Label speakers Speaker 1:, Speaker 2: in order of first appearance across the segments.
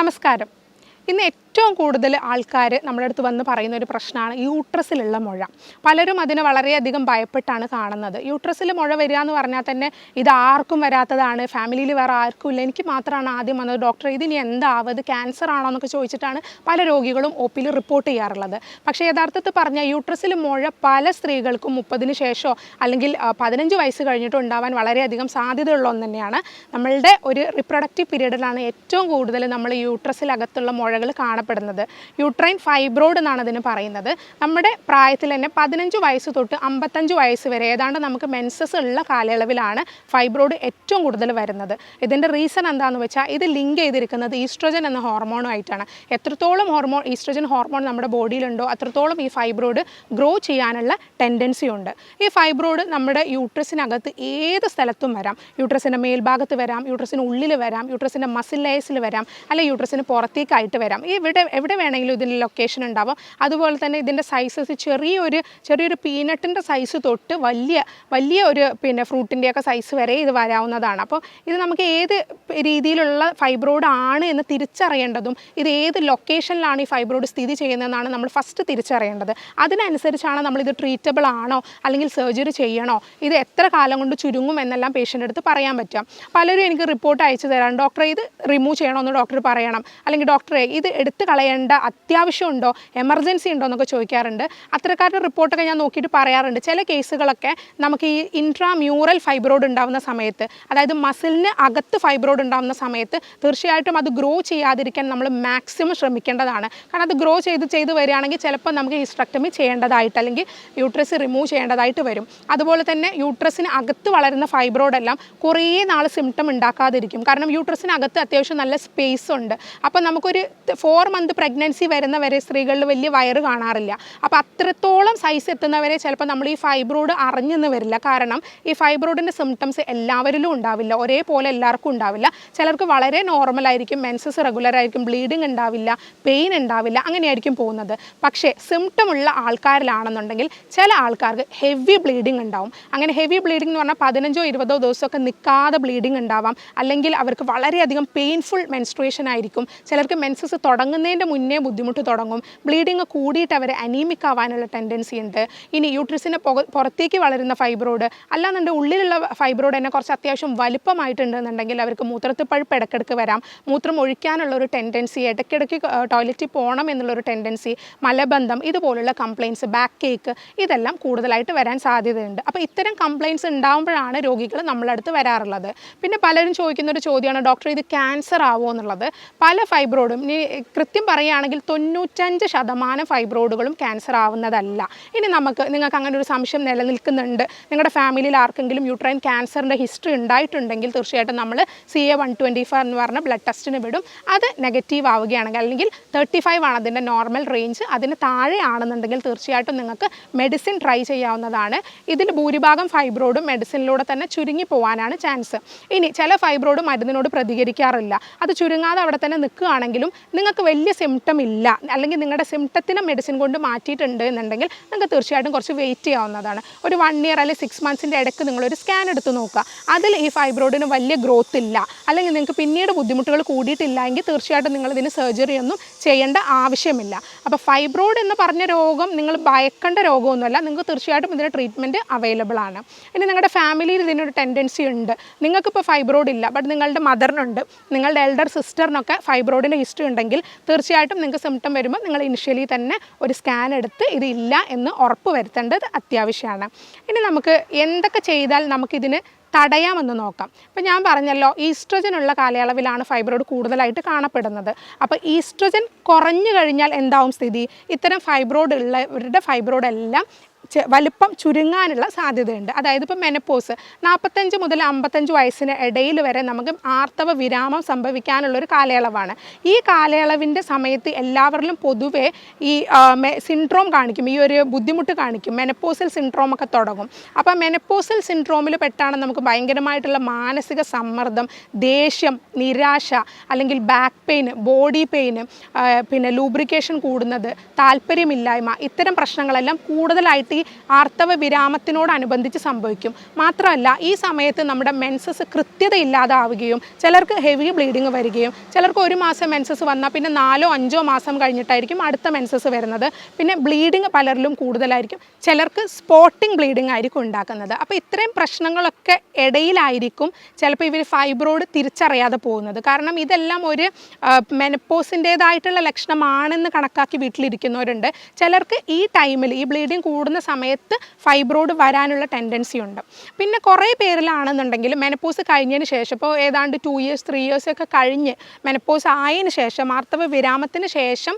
Speaker 1: നമസ്കാരം. ഇന്ന് ഏറ്റവും കൂടുതൽ ആൾക്കാർ നമ്മുടെ അടുത്ത് വന്ന് പറയുന്ന ഒരു പ്രശ്നമാണ് യൂട്രസിലുള്ള മുഴ. പലരും അതിനെ വളരെയധികം ഭയപ്പെട്ടാണ് കാണുന്നത്. യൂട്രസിൽ മുഴ വരിക എന്ന് പറഞ്ഞാൽ തന്നെ ഇത് ആർക്കും വരാത്തതാണ്. ഫാമിലിയിൽ വേറെ ആർക്കും ഇല്ല. എനിക്ക് മാത്രമാണ് ആദ്യം വന്നത്. ഡോക്ടർ ഇതിനി എന്താവും? ഇത് ക്യാൻസർ ആണോ എന്നൊക്കെ ചോദിച്ചിട്ടാണ് പല രോഗികളും ഒ പിയിൽ റിപ്പോർട്ട് ചെയ്യാറുള്ളത്. പക്ഷേ യഥാർത്ഥത്തിൽ പറഞ്ഞാൽ യൂട്രസിൽ മുഴ പല സ്ത്രീകൾക്കും മുപ്പതിന് ശേഷമോ അല്ലെങ്കിൽ പതിനഞ്ച് വയസ്സ് കഴിഞ്ഞിട്ടോ ഉണ്ടാവാൻ വളരെയധികം സാധ്യതയുള്ള ഒന്ന് തന്നെയാണ്. നമ്മളുടെ ഒരു റിപ്രൊഡക്റ്റീവ് പീരീഡിലാണ് ഏറ്റവും കൂടുതൽ നമ്മൾ യൂട്രസിലകത്തുള്ള മുഴകൾ കാണപ്പെടുന്നത്. യൂട്രൈൻ ഫൈബ്രോഡ് എന്നാണ് അതിന് പറയുന്നത്. നമ്മുടെ പ്രായത്തിൽ തന്നെ പതിനഞ്ച് വയസ്സ് തൊട്ട് അമ്പത്തഞ്ച് വയസ്സ് വരെ ഏതാണ്ട് നമുക്ക് മെൻസസ് ഉള്ള കാലയളവിലാണ് ഫൈബ്രോഡ് ഏറ്റവും കൂടുതൽ വരുന്നത്. ഇതിന്റെ റീസൺ എന്താണെന്ന് വെച്ചാൽ ഇത് ലിങ്ക് ചെയ്തിരിക്കുന്നത് ഈസ്ട്രോജൻ എന്ന ഹോർമോണുമായിട്ടാണ് എത്രത്തോളം ഹോർമോൺ ഈസ്ട്രോജൻ ഹോർമോൺ നമ്മുടെ ബോഡിയിലുണ്ടോ അത്രത്തോളം ഈ ഫൈബ്രോഡ് ഗ്രോ ചെയ്യാനുള്ള ടെൻഡൻസി ഉണ്ട്. ഈ ഫൈബ്രോഡ് നമ്മുടെ യൂട്രസിനകത്ത് ഏത് സ്ഥലത്തും വരാം. യൂട്രസിന്റെ മേൽഭാഗത്ത് വരാം യൂട്രസിന് ഉള്ളിൽ വരാം യൂട്രസിന്റെ മസിൽ ലേസിൽ വരാം അല്ലെങ്കിൽ യൂട്രസിന് പുറത്തേക്കായിട്ട് വരാം. ഈ ഇവിടെ എവിടെ വേണമെങ്കിലും ഇതിന്റെ ലൊക്കേഷൻ ഉണ്ടാവും. അതുപോലെ തന്നെ ഇതിന്റെ സൈസസ് ചെറിയൊരു ചെറിയൊരു പീനട്ടിന്റെ സൈസ് തൊട്ട് വലിയ വലിയ ഒരു പിന്നെ ഫ്രൂട്ടിന്റെയൊക്കെ സൈസ് വരെ ഇത് വരാവുന്നതാണ്. അപ്പോൾ ഇത് നമുക്ക് ഏത് രീതിയിലുള്ള ഫൈബ്രോഡ് ആണ് എന്ന് തിരിച്ചറിയേണ്ടതും ഇത് ഏത് ലൊക്കേഷനിലാണ് ഈ ഫൈബ്രോഡ് സ്ഥിതി ചെയ്യുന്നതെന്നാണ് നമ്മൾ ഫസ്റ്റ് തിരിച്ചറിയേണ്ടത്. അതിനനുസരിച്ചാണ് നമ്മൾ ഇത് ട്രീറ്റബിൾ ആണോ അല്ലെങ്കിൽ സർജറി ചെയ്യണോ ഇത് എത്ര കാലം കൊണ്ട് ചുരുങ്ങും എന്നെല്ലാം പേഷ്യന്റ് അടുത്ത് പറയാൻ പറ്റും പലരും എനിക്ക് റിപ്പോർട്ട് അയച്ചു തരാം ഡോക്ടറെ ഇത് റിമൂവ് ചെയ്യണമെന്ന് ഡോക്ടർ പറയണം. അല്ലെങ്കിൽ ഡോക്ടറെ ഇത് എടുത്ത് കളയേണ്ട അത്യാവശ്യമുണ്ടോ എമർജൻസി ഉണ്ടോ എന്നൊക്കെ ചോദിക്കാറുണ്ട്. അത്തരക്കാരുടെ റിപ്പോർട്ടൊക്കെ ഞാൻ നോക്കിയിട്ട് പറയാറുണ്ട്. ചില കേസുകളൊക്കെ നമുക്ക് ഈ ഇൻട്രാ മ്യൂറൽ ഫൈബ്രോഡ് ഉണ്ടാവുന്ന സമയത്ത് അതായത് മസിലിന് അകത്ത് ഫൈബ്രോഡ് ഉണ്ടാവുന്ന സമയത്ത് തീർച്ചയായിട്ടും അത് ഗ്രോ ചെയ്യാതിരിക്കാൻ നമ്മൾ മാക്സിമം ശ്രമിക്കേണ്ടതാണ്. കാരണം അത് ഗ്രോ ചെയ്ത് ചെയ്ത് വരികയാണെങ്കിൽ ചിലപ്പോൾ നമുക്ക് ഹിസ്ട്രക്ടമി ചെയ്യേണ്ടതായിട്ട് അല്ലെങ്കിൽ യൂട്രസ് റിമൂവ് ചെയ്യേണ്ടതായിട്ട് വരും. അതുപോലെ തന്നെ യൂട്രസിന് അകത്ത് വളരുന്ന ഫൈബ്രോയിഡ് എല്ലാം കുറേ നാൾ സിംറ്റം ഉണ്ടാക്കാതിരിക്കും. കാരണം യൂട്രസിന് അകത്ത് അത്യാവശ്യം നല്ല സ്പേസ് ഉണ്ട്. അപ്പോൾ നമുക്കൊരു ഫോർ മന്ത് പ്രഗ്നൻസി വരുന്നവരെ സ്ത്രീകളിൽ വലിയ വയറ് കാണാറില്ല. അപ്പോൾ അത്രത്തോളം സൈസ് എത്തുന്നവരെ ചിലപ്പോൾ നമ്മൾ ഈ ഫൈബ്രോയിഡ് അറിഞ്ഞെന്ന് വരില്ല. കാരണം ഈ ഫൈബ്രോഡിന്റെ സിംറ്റംസ് എല്ലാവരിലും ഉണ്ടാവില്ല. ഒരേപോലെ എല്ലാവർക്കും ഉണ്ടാവില്ല. ചിലർക്ക് വളരെ നോർമൽ ആയിരിക്കും മെൻസസ് റെഗുലർ ആയിരിക്കും ബ്ലീഡിങ് ഉണ്ടാവില്ല പെയിൻ ഉണ്ടാവില്ല അങ്ങനെയായിരിക്കും പോകുന്നത്. പക്ഷേ സിംറ്റം ഉള്ള ആൾക്കാരിലാണെന്നുണ്ടെങ്കിൽ ചില ആൾക്കാർക്ക് ഹെവി ബ്ലീഡിങ് ഉണ്ടാവും. അങ്ങനെ ഹെവി ബ്ലീഡിംഗ് എന്ന് പറഞ്ഞാൽ പതിനഞ്ചോ ഇരുപതോ ദിവസമൊക്കെ നിൽക്കാതെ ബ്ലീഡിങ് ഉണ്ടാവാം. അല്ലെങ്കിൽ അവർക്ക് വളരെയധികം പെയിൻഫുൾ മെൻസ്ട്രേഷൻ ആയിരിക്കും. ചിലർക്ക് മെൻസസ് തുടങ്ങുന്നതിന്റെ മുന്നേ ബുദ്ധിമുട്ട് തുടങ്ങും. ബ്ലീഡിങ് കൂടിയിട്ട് അവർ അനീമിക് ആവാനുള്ള ടെൻഡൻസി ഉണ്ട്. ഇനി യൂട്രസിന്റെ പുറത്തേക്ക് വളരുന്ന ഫൈബ്രോഡ് അല്ലാന്നുണ്ട് ഉള്ളിലുള്ള ഫൈബ്രോഡ് തന്നെ കുറച്ച് അത്യാവശ്യം വലുപ്പമായിട്ടുണ്ടെന്നുണ്ടെങ്കിൽ അവർക്ക് മൂത്രത്തിൽ പഴുപ്പ് ഇടയ്ക്കിടയ്ക്ക് വരാം. മൂത്രം ഒഴിക്കാനുള്ള ഒരു ടെൻഡൻസി ഇടയ്ക്കിടയ്ക്ക് ടോയ്ലറ്റിൽ പോകണം എന്നുള്ളൊരു ടെൻഡൻസി മലബന്ധം ഇതുപോലുള്ള കംപ്ലയിൻസ് ബാക്ക് കേക്ക് ഇതെല്ലാം കൂടുതലായിട്ട് വരാൻ സാധ്യതയുണ്ട്. അപ്പോൾ ഇത്തരം കംപ്ലയിൻസ് ഉണ്ടാകുമ്പോഴാണ് രോഗികൾ നമ്മളടുത്ത് വരാറുള്ളത്. പിന്നെ പലരും ചോദിക്കുന്ന ഒരു ചോദ്യമാണ് ഡോക്ടർ ഇത് ക്യാൻസർ ആവുമോ എന്നുള്ളത്. പല ഫൈബ്രോഡും ഇനി കൃത്യം പറയുകയാണെങ്കിൽ തൊണ്ണൂറ്റഞ്ച് ശതമാനം ഫൈബ്രോയിഡുകളും ക്യാൻസർ ആവുന്നതല്ല. ഇനി നമുക്ക് നിങ്ങൾക്ക് അങ്ങനെ ഒരു സംശയം നിലനിൽക്കുന്നുണ്ട്. നിങ്ങളുടെ ഫാമിലിയിൽ ആർക്കെങ്കിലും യൂട്രൈൻ ക്യാൻസറിന്റെ ഹിസ്റ്ററി ഉണ്ടായിട്ടുണ്ടെങ്കിൽ തീർച്ചയായിട്ടും നമ്മൾ C A one twenty four എന്ന് പറഞ്ഞ ബ്ലഡ് ടെസ്റ്റിന് വിടും. അത് നെഗറ്റീവ് ആവുകയാണെങ്കിൽ അല്ലെങ്കിൽ തേർട്ടി ഫൈവ് ആണ് അതിന്റെ നോർമൽ റേഞ്ച് അതിന് താഴെ ആണെന്നുണ്ടെങ്കിൽ തീർച്ചയായിട്ടും നിങ്ങൾക്ക് മെഡിസിൻ ട്രൈ ചെയ്യാവുന്നതാണ്. ഇതിൽ ഭൂരിഭാഗം ഫൈബ്രോഡും മെഡിസിനിലൂടെ തന്നെ ചുരുങ്ങി പോകാനാണ് ചാൻസ് ഇനി ചില ഫൈബ്രോഡ് മരുന്നിനോട് പ്രതികരിക്കാറില്ല. അത് ചുരുങ്ങാതെ അവിടെ തന്നെ നിൽക്കുകയാണെങ്കിലും നിങ്ങൾക്ക് വലിയ സിംറ്റം ഇല്ല. അല്ലെങ്കിൽ നിങ്ങളുടെ സിംറ്റത്തിനെ മെഡിസിൻ കൊണ്ട് മാറ്റിയിട്ടുണ്ട് എന്നുണ്ടെങ്കിൽ നിങ്ങൾക്ക് തീർച്ചയായിട്ടും കുറച്ച് വെയിറ്റ് ചെയ്യാവുന്നതാണ്. ഒരു വൺ ഇയർ അല്ലെങ്കിൽ സിക്സ് മന്ത്സിന്റെ ഇടയ്ക്ക് നിങ്ങളൊരു സ്കാൻ എടുത്ത് നോക്കുക. അതിൽ ഈ ഫൈബ്രോയിഡിന് വലിയ ഗ്രോത്ത് ഇല്ല. അല്ലെങ്കിൽ നിങ്ങൾക്ക് പിന്നീട് ബുദ്ധിമുട്ടുകൾ കൂടിയിട്ടില്ല എങ്കിൽ തീർച്ചയായിട്ടും നിങ്ങളിതിന് സർജറി ഒന്നും ചെയ്യേണ്ട ആവശ്യമില്ല. അപ്പോൾ ഫൈബ്രോയിഡ് എന്ന് പറഞ്ഞ രോഗം നിങ്ങൾ ഭയക്കേണ്ട രോഗമൊന്നുമല്ല. നിങ്ങൾക്ക് തീർച്ചയായിട്ടും ഇതിന് ട്രീറ്റ്മെന്റ് അവൈലബിൾ ആണ്. ഇനി നിങ്ങളുടെ ഫാമിലിയിൽ ഇതിനൊരു ടെൻഡൻസി ഉണ്ട്. നിങ്ങൾക്കിപ്പോൾ ഫൈബ്രോയിഡ് ഇല്ല. ബട്ട് നിങ്ങളുടെ മദറിനുണ്ട് നിങ്ങളുടെ എൽഡർ സിസ്റ്ററിനൊക്കെ ഫൈബ്രോയിഡിന്റെ ഹിസ്റ്ററി ഉണ്ടെങ്കിൽ തീർച്ചയായിട്ടും നിങ്ങൾക്ക് സിംറ്റം വരുമ്പോൾ നിങ്ങൾ ഇനിഷ്യലി തന്നെ ഒരു സ്കാൻ എടുത്ത് ഇതില്ല എന്ന് ഉറപ്പ് വരുത്തേണ്ടത് അത്യാവശ്യമാണ്. ഇനി നമുക്ക് എന്തൊക്കെ ചെയ്താൽ നമുക്കിതിന് തടയാമെന്ന് നോക്കാം. ഇപ്പം ഞാൻ പറഞ്ഞല്ലോ ഈസ്ട്രജൻ ഉള്ള കാലയളവിലാണ് ഫൈബ്രോയിഡ് കൂടുതലായിട്ട് കാണപ്പെടുന്നത്. അപ്പോൾ ഈസ്ട്രജൻ കുറഞ്ഞു കഴിഞ്ഞാൽ എന്താവും സ്ഥിതി? ഇത്തരം ഫൈബ്രോയിഡ് ഉള്ളവരുടെ ഫൈബ്രോയിഡ് എല്ലാം വലിപ്പം ചുരുങ്ങാനുള്ള സാധ്യതയുണ്ട്. അതായത് ഇപ്പോൾ മെനപ്പോസ് നാൽപ്പത്തഞ്ച് മുതൽ അമ്പത്തഞ്ച് വയസ്സിന് ഇടയിൽ വരെ നമുക്ക് ആർത്തവ വിരാമം സംഭവിക്കാനുള്ളൊരു കാലയളവാണ്. ഈ കാലയളവിന്റെ സമയത്ത് എല്ലാവരിലും പൊതുവേ ഈ സിൻഡ്രോം കാണിക്കും. ഈ ഒരു ബുദ്ധിമുട്ട് കാണിക്കും. മെനപ്പോസൽ സിൻഡ്രോം ഒക്കെ തുടങ്ങും. അപ്പോൾ മെനപ്പോസൽ സിൻഡ്രോമിൽ പെട്ടാണ് നമുക്ക് ഭയങ്കരമായിട്ടുള്ള മാനസിക സമ്മർദ്ദം ദേഷ്യം നിരാശ അല്ലെങ്കിൽ ബാക്ക് പെയിൻ ബോഡി പെയിൻ പിന്നെ ലൂബ്രിക്കേഷൻ കൂടുന്നത് താല്പര്യമില്ലായ്മ ഇത്തരം പ്രശ്നങ്ങളെല്ലാം കൂടുതലായിട്ട് ആർത്തവ വിരാമത്തിനോടനുബന്ധിച്ച് സംഭവിക്കും. മാത്രമല്ല ഈ സമയത്ത് നമ്മുടെ മെൻസസ് കൃത്യത ഇല്ലാതാവുകയും ചിലർക്ക് ഹെവി ബ്ലീഡിങ് വരികയും ചിലർക്ക് ഒരു മാസം മെൻസസ് വന്നാൽ പിന്നെ നാലോ അഞ്ചോ മാസം കഴിഞ്ഞിട്ടായിരിക്കും അടുത്ത മെൻസസ് വരുന്നത്. പിന്നെ ബ്ലീഡിങ് പലരിലും കൂടുതലായിരിക്കും. ചിലർക്ക് സ്പോട്ടിംഗ് ബ്ലീഡിങ് ആയിരിക്കും ഉണ്ടാക്കുന്നത്. അപ്പോൾ ഇത്രയും പ്രശ്നങ്ങളൊക്കെ ഇടയിലായിരിക്കും ചിലപ്പോൾ ഇവർ ഫൈബ്രോയിഡ് തിരിച്ചറിയാതെ പോകുന്നത്. കാരണം ഇതെല്ലാം ഒരു മെനപ്പോസിന്റേതായിട്ടുള്ള ലക്ഷണമാണെന്ന് കണക്കാക്കി വീട്ടിലിരിക്കുന്നവരുണ്ട്. ചിലർക്ക് ഈ ടൈമിൽ ഈ ബ്ലീഡിങ് കൂടുന്ന സമയത്ത് ഫൈബ്രോഡ് വരാനുള്ള ടെൻഡൻസി ഉണ്ട്. പിന്നെ കുറേ പേരിലാണെന്നുണ്ടെങ്കിൽ മെനപ്പോസ് കഴിഞ്ഞതിന് ശേഷം ഇപ്പോൾ ഏതാണ്ട് ടു ഇയേഴ്സ് ത്രീ ഇയേഴ്സ് ഒക്കെ കഴിഞ്ഞ് മെനപ്പോസ് ആയതിന് ശേഷം ആർത്തവ വിരാമത്തിന് ശേഷം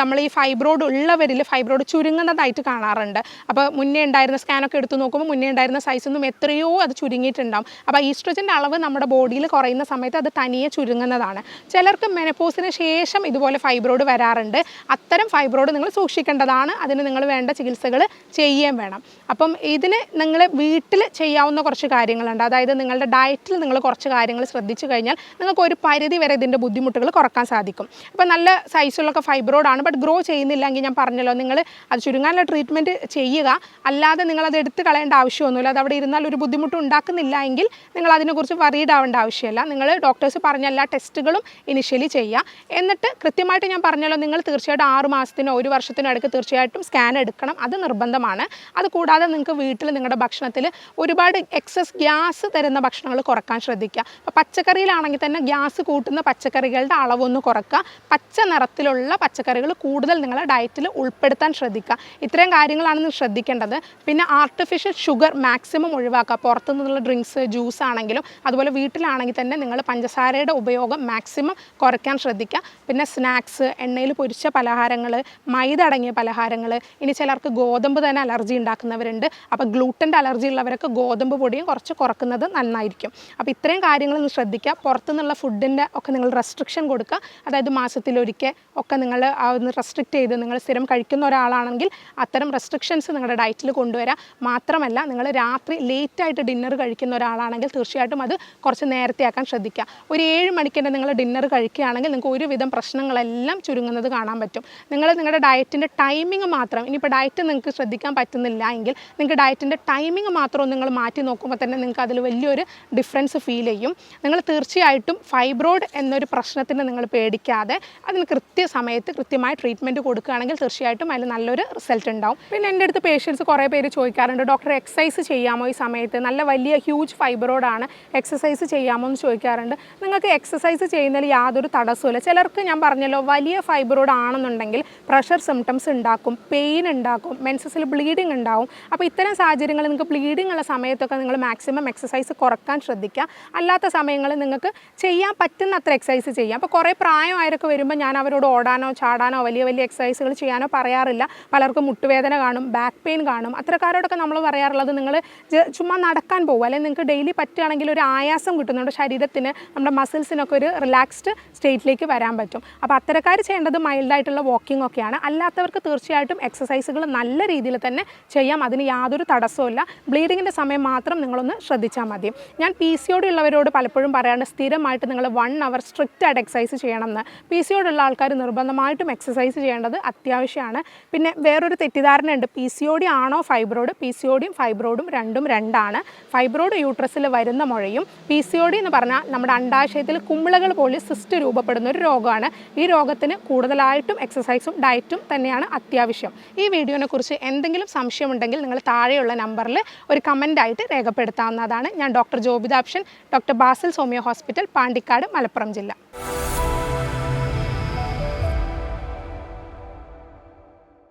Speaker 1: നമ്മൾ ഈ ഫൈബ്രോഡ് ഉള്ളവരിൽ ഫൈബ്രോഡ് ചുരുങ്ങുന്നതായിട്ട് കാണാറുണ്ട്. അപ്പോൾ മുന്നേ ഉണ്ടായിരുന്ന സ്കാനൊക്കെ എടുത്തു നോക്കുമ്പോൾ മുന്നേ ഉണ്ടായിരുന്ന സൈസൊന്നും എത്രയോ അത് ചുരുങ്ങിയിട്ടുണ്ടാവും. അപ്പോൾ ഈസ്ട്രജന്റെ അളവ് നമ്മുടെ ബോഡിയിൽ കുറയുന്ന സമയത്ത് അത് തനിയെ ചുരുങ്ങുന്നതാണ്. ചിലർക്ക് മെനപ്പോസിന് ശേഷം ഇതുപോലെ ഫൈബ്രോഡ് വരാറുണ്ട്. അത്തരം ഫൈബ്രോഡ് നിങ്ങൾ സൂക്ഷിക്കേണ്ടതാണ്. അതിന് നിങ്ങൾ വേണ്ട ചികിത്സകൾ ചെയ്യുകയും വേണം. അപ്പം ഇതിന് നിങ്ങൾ വീട്ടിൽ ചെയ്യാവുന്ന കുറച്ച് കാര്യങ്ങളുണ്ട്. അതായത് നിങ്ങളുടെ ഡയറ്റിൽ നിങ്ങൾ കുറച്ച് കാര്യങ്ങൾ ശ്രദ്ധിച്ചു കഴിഞ്ഞാൽ നിങ്ങൾക്ക് ഒരു പരിധി വരെ ഇതിന്റെ ബുദ്ധിമുട്ടുകൾ കുറയ്ക്കാൻ സാധിക്കും. അപ്പോൾ നല്ല സൈസിലൊക്കെ ഫൈബ്രോഡാണ് ബട്ട് ഗ്രോ ചെയ്യുന്നില്ലെങ്കിൽ ഞാൻ പറഞ്ഞല്ലോ നിങ്ങൾ അത് ചുരുങ്ങാനുള്ള ട്രീറ്റ്മെന്റ് ചെയ്യുക. അല്ലാതെ നിങ്ങളത് എടുത്ത് കളയേണ്ട ആവശ്യമൊന്നുമില്ല. അത് അവിടെ ഇരുന്നാൽ ഒരു ബുദ്ധിമുട്ട് ഉണ്ടാക്കുന്നില്ല എങ്കിൽ നിങ്ങൾ അതിനെക്കുറിച്ച് വറീഡ് ആവേണ്ട ആവശ്യമില്ല. നിങ്ങൾ ഡോക്ടേഴ്സ് പറഞ്ഞ എല്ലാ ടെസ്റ്റുകളും ഇനിഷ്യലി ചെയ്യുക. എന്നിട്ട് കൃത്യമായിട്ട് ഞാൻ പറഞ്ഞല്ലോ നിങ്ങൾ തീർച്ചയായിട്ടും ആറ് മാസത്തിനോ ഒരു വർഷത്തിനോ ഇടയ്ക്ക് തീർച്ചയായിട്ടും സ്കാൻ എടുക്കണം. അത് നിർബന്ധമാണ്. അത് കൂടാതെ നിങ്ങൾക്ക് വീട്ടിൽ നിങ്ങളുടെ ഭക്ഷണത്തിൽ ഒരുപാട് എക്സസ് ഗ്യാസ് തരുന്ന ഭക്ഷണങ്ങൾ കുറയ്ക്കാൻ ശ്രദ്ധിക്കുക. അപ്പോൾ പച്ചക്കറിയിലാണെങ്കിൽ തന്നെ ഗ്യാസ് കൂട്ടുന്ന പച്ചക്കറികളുടെ അളവൊന്ന് കുറക്കുക. പച്ച നിറത്തിലുള്ള പച്ചക്കറികൾ കൂടുതൽ നിങ്ങളുടെ ഡയറ്റിൽ ഉൾപ്പെടുത്താൻ ശ്രദ്ധിക്കുക. ഇത്രയും കാര്യങ്ങളാണ് നിങ്ങൾ ശ്രദ്ധിക്കേണ്ടത്. പിന്നെ ആർട്ടിഫിഷ്യൽ ഷുഗർ മാക്സിമം ഒഴിവാക്കുക. പുറത്തു നിന്നുള്ള ഡ്രിങ്ക്സ് ജ്യൂസ് ആണെങ്കിലും അതുപോലെ വീട്ടിലാണെങ്കിൽ തന്നെ നിങ്ങൾ പഞ്ചസാരയുടെ ഉപയോഗം മാക്സിമം കുറയ്ക്കാൻ ശ്രദ്ധിക്കുക. പിന്നെ സ്നാക്സ് എണ്ണയിൽ പൊരിച്ച പലഹാരങ്ങൾ മൈദ അടങ്ങിയ പലഹാരങ്ങൾ ഇനി ചിലർക്ക് ഗോതമ്പ് തന്നെ അലർജി ഉണ്ടാക്കുന്നവരുണ്ട്. അപ്പോൾ ഗ്ലൂട്ടന്റെ അലർജി ഉള്ളവരൊക്കെ ഗോതമ്പ് പൊടിയും കുറച്ച് കുറക്കുന്നത് നന്നായിരിക്കും. അപ്പോൾ ഇത്രയും കാര്യങ്ങൾ നിങ്ങൾ ശ്രദ്ധിക്കുക. പുറത്തുനിന്നുള്ള ഫുഡിന്റെ ഒക്കെ നിങ്ങൾ റെസ്ട്രിക്ഷൻ കൊടുക്കുക. അതായത് മാസത്തിലൊരിക്കൽ ഒക്കെ നിങ്ങൾ ഒന്ന് റെസ്ട്രിക്റ്റ് ചെയ്ത് നിങ്ങൾ സ്ഥിരം കഴിക്കുന്ന ഒരാളാണെങ്കിൽ അത്തരം റെസ്ട്രിക്ഷൻസ് നിങ്ങളുടെ ഡയറ്റിൽ കൊണ്ടുവരാം. മാത്രമല്ല നിങ്ങൾ രാത്രി ലേറ്റായിട്ട് ഡിന്നർ കഴിക്കുന്ന ഒരാളാണെങ്കിൽ തീർച്ചയായിട്ടും അത് കുറച്ച് നേരത്തെ ആക്കാൻ ശ്രദ്ധിക്കുക. ഒരു ഏഴ് മണിക്ക് തന്നെ നിങ്ങൾ ഡിന്നർ കഴിക്കുകയാണെങ്കിൽ നിങ്ങൾക്ക് ഒരുവിധം പ്രശ്നങ്ങളെല്ലാം ചുരുങ്ങുന്നത് കാണാൻ പറ്റും. നിങ്ങൾ നിങ്ങളുടെ ഡയറ്റിന്റെ ടൈമിംഗ് മാത്രം ഇനിയിപ്പോൾ ഡയറ്റ് നിങ്ങൾക്ക് ശ്രദ്ധിക്കാൻ പറ്റുന്നില്ല എങ്കിൽ നിങ്ങൾക്ക് ഡയറ്റിന്റെ ടൈമിംഗ് മാത്രം നിങ്ങൾ മാറ്റി നോക്കുമ്പോൾ തന്നെ നിങ്ങൾക്ക് അതിൽ വലിയൊരു ഡിഫറൻസ് ഫീൽ ചെയ്യും. നിങ്ങൾ തീർച്ചയായിട്ടും ഫൈബ്രോയിഡ് എന്നൊരു പ്രശ്നത്തിന് നിങ്ങൾ പേടിക്കാതെ അതിന് കൃത്യസമയത്ത് കൃത്യമായി ട്രീറ്റ്മെന്റ് കൊടുക്കുകയാണെങ്കിൽ തീർച്ചയായിട്ടും അതിൽ നല്ലൊരു റിസൾട്ട് ഉണ്ടാവും. പിന്നെ എന്റെ അടുത്ത് പേഷ്യൻസ് കുറേ പേര് ചോദിക്കാറുണ്ട് ഡോക്ടർ എക്സസൈസ് ചെയ്യാമോ ഈ സമയത്ത്? നല്ല വലിയ ഹ്യൂജ് ഫൈബ്രോയിഡാണ് എക്സസൈസ് ചെയ്യാമോ? എന്ന് ചോദിക്കാറുണ്ട്. നിങ്ങൾക്ക് എക്സസൈസ് ചെയ്യുന്നതിൽ യാതൊരു തടസ്സമില്ല ചിലർക്ക് ഞാൻ പറഞ്ഞല്ലോ വലിയ ഫൈബ്രോയിഡ് ആണെന്നുണ്ടെങ്കിൽ പ്രഷർ സിംറ്റംസ് ഉണ്ടാക്കും പെയിൻ ഉണ്ടാക്കും മെൻസസിൽ ബ്ലീഡിങ് ഉണ്ടാവും. അപ്പോൾ ഇത്തരം സാഹചര്യങ്ങളിൽ നിങ്ങൾക്ക് ബ്ലീഡിംഗ് ഉള്ള സമയത്തൊക്കെ നിങ്ങൾ മാക്സിമം എക്സസൈസ് കുറയ്ക്കാൻ ശ്രദ്ധിക്കുക. അല്ലാത്ത സമയങ്ങളിൽ നിങ്ങൾക്ക് ചെയ്യാൻ പറ്റുന്ന അത്ര എക്സസൈസ് ചെയ്യാം. അപ്പോൾ കുറേ പ്രായമായവരൊക്കെ വരുമ്പോൾ ഞാൻ അവരോട് ഓടാനോ ചാടാനോ വലിയ വലിയ എക്സസൈസുകൾ ചെയ്യാനോ പറയാറില്ല. പലർക്കും മുട്ടുവേദന കാണും ബാക്ക് പെയിൻ കാണും. അത്തരക്കാരോടൊക്കെ നമ്മൾ പറയാറുള്ളത് നിങ്ങൾ ചുമ്മാ നടക്കാൻ പോകും അല്ലെങ്കിൽ നിങ്ങൾക്ക് ഡെയിലി പറ്റുകയാണെങ്കിൽ ഒരു ആയാസം കിട്ടും നമ്മുടെ ശരീരത്തിന് നമ്മുടെ മസിൽസിനൊക്കെ ഒരു റിലാക്സ്ഡ് സ്റ്റേറ്റിലേക്ക് വരാൻ പറ്റും. അപ്പോൾ അത്തരക്കാർ ചെയ്യേണ്ടത് മൈൽഡായിട്ടുള്ള വാക്കിംഗ് ഒക്കെയാണ്. അല്ലാത്തവർക്ക് തീർച്ചയായിട്ടും എക്സസൈസുകൾ നല്ല രീതിയിൽ തന്നെ ചെയ്യാം. അതിന് യാതൊരു തടസ്സവുമില്ല ബ്ലീഡിങ്ങിന്റെ സമയം മാത്രം നിങ്ങളൊന്ന് ശ്രദ്ധിച്ചാൽ മതി. ഞാൻ പി സി ഉള്ളവരോട് പലപ്പോഴും പറയാണ്ട് സ്ഥിരമായിട്ട് നിങ്ങൾ വൺ അവർ സ്ട്രിക്റ്റ് ആയിട്ട് എക്സസൈസ് ചെയ്യണമെന്ന്. പി സി ഉള്ള ആൾക്കാർ നിർബന്ധമായിട്ടും എക്സസൈസ് ചെയ്യേണ്ടത് അത്യാവശ്യമാണ്. പിന്നെ വേറൊരു തെറ്റിദ്ധാരണയുണ്ട്. പി സി ആണോ ഫൈബ്രോയിഡ് പി സി ഫൈബ്രോയിഡും രണ്ടും രണ്ടാണ്. ഫൈബ്രോയിഡ് യൂട്രസിൽ വരുന്ന മുഴയും. പി സി എന്ന് പറഞ്ഞാൽ നമ്മുടെ അണ്ടാശയത്തിൽ കുമ്പിളകൾ പോലെ സിസ്റ്റ് രൂപപ്പെടുന്ന ഒരു രോഗമാണ്. ഈ രോഗത്തിന് കൂടുതലായിട്ടും എക്സസൈസും ഡയറ്റും തന്നെയാണ് അത്യാവശ്യം. ഈ വീഡിയോനെ കുറിച്ച് എന്തെങ്കിലും സംശയമുണ്ടെങ്കിൽ നിങ്ങൾ താഴെയുള്ള നമ്പറിൽ ഒരു കമന്റായിട്ട് രേഖപ്പെടുത്താവുന്നതാണ്. ഞാൻ doctor ജോബിതാപ്ഷൻ doctor Basil homeo hospital Pandikkad Malappuram ജില്ല.